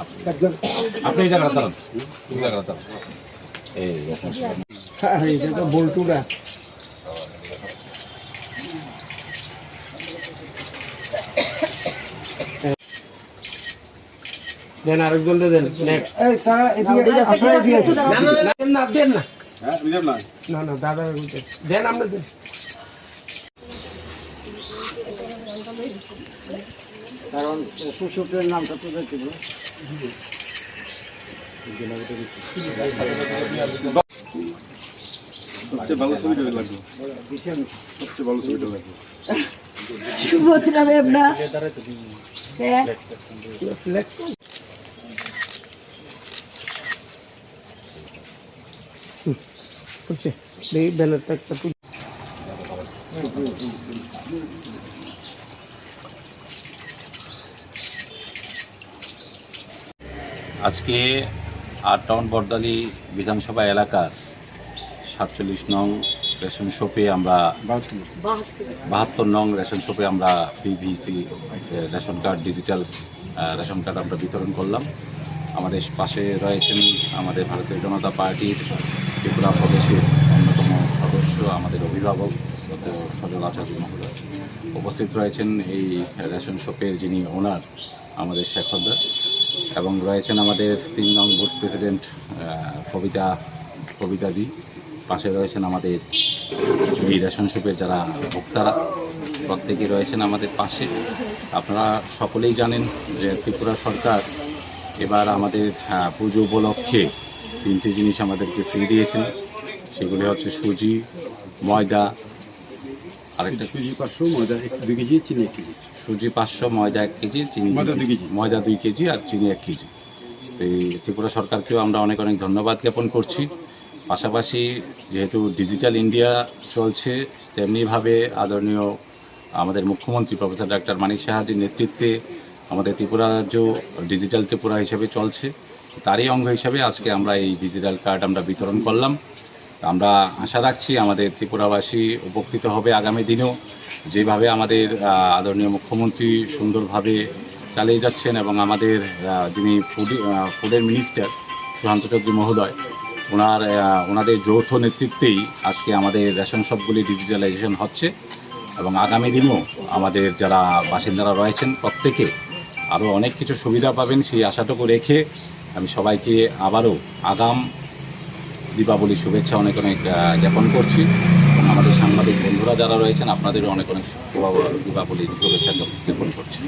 আপনি এই জায়গাটা দাঁড়ান। এই জায়গাটা দাঁড়ান এই এটা তো বল্টুরা। দেন আরেকজন দেন এই তারা এদিকে আপনারা এদিকে আসুন। না না দেন না। হ্যাঁ বুঝলাম না। না না দাদা দেন আমরা দেন। কারণ সুসুপ্রের নামটা তো হবে। সবচেয়ে ভালো ছবিটা লাগবে। সবচেয়ে ভালো ছবিটা লাগবে। সুভদ্রা দেবনা হ্যাঁ। এই একটা আজকে আট টাউন বরদালি বিধানসভা এলাকার সাতচল্লিশ নং রেশন শপে আমরা বাহাত্তর নং রেশন শপে আমরা PVC ration card, digital ration card আমরা বিতরণ করলাম। আমাদের পাশে রয়েছেন আমাদের ভারতীয় জনতা পার্টির ত্রিপুরা প্রদেশের অন্যতম সদস্য, আমাদের অভিভাবক সজল আচার্য মহোদয়। উপস্থিত রয়েছেন এই রেশন শপের যিনি ওনার আমাদের শেখরদার এবং রয়েছেন আমাদের তিন নং প্রেসিডেন্ট আহ, কবিতা কবিতাদি পাশে রয়েছেন আমাদের এই রেশন শপের যারা ভোক্তারা প্রত্যেকেই রয়েছেন আমাদের পাশে। আপনারা সকলেই জানেন যে ত্রিপুরা সরকার এবার আমাদের পুজো উপলক্ষে তিনটি জিনিস আমাদেরকে ফ্রি দিয়েছেন সেগুলি হচ্ছে সুজি ময়দা আরেকটা সুজি পাঁচশো ময়দা এক দুই কেজি চিনি এক কেজি। সুজি পাঁচশো ময়দা এক কেজি চিনি ময়দা দুই কেজি। ময়দা দুই কেজি আর চিনি এক কেজি। এই ত্রিপুরা সরকারকেও আমরা অনেক অনেক ধন্যবাদ জ্ঞাপন করছি। পাশাপাশি যেহেতু ডিজিটাল ইন্ডিয়া চলছে তেমনিভাবে আদরণীয় আমাদের মুখ্যমন্ত্রী প্রফেসর ডাক্তার মানিক সাহাজির নেতৃত্বে আমাদের ত্রিপুরা রাজ্য ডিজিটাল ত্রিপুরা হিসেবে চলছে। তারই অঙ্গ হিসেবে আজকে আমরা এই ডিজিটাল কার্ড আমরা বিতরণ করলাম। আমরা আশা রাখছি আমাদের ত্রিপুরাবাসী উপকৃত হবে আগামী দিনেও। যেভাবে আমাদের আদরণীয় মুখ্যমন্ত্রী সুন্দরভাবে চালিয়ে যাচ্ছেন এবং আমাদের যিনি ফুড ফুডের মিনিস্টার সুশান্ত চৌধুরী মহোদয়, ওনার ওনাদের যৌথ নেতৃত্বেই আজকে আমাদের রেশন শপগুলি ডিজিটালাইজেশন হচ্ছে এবং আগামী দিনেও আমাদের যারা বাসিন্দারা রয়েছেন প্রত্যেকে আরও অনেক কিছু সুবিধা পাবেন সেই আশাটুকু রেখে আমি সবাইকে আবারও আগাম দীপাবলির শুভেচ্ছা অনেক অনেক জ্ঞাপন করছি। এবং আমাদের সাংবাদিক বন্ধুরা যারা রয়েছেন, আপনাদেরও অনেক অনেক দীপাবলির শুভেচ্ছা জ্ঞাপন করছি।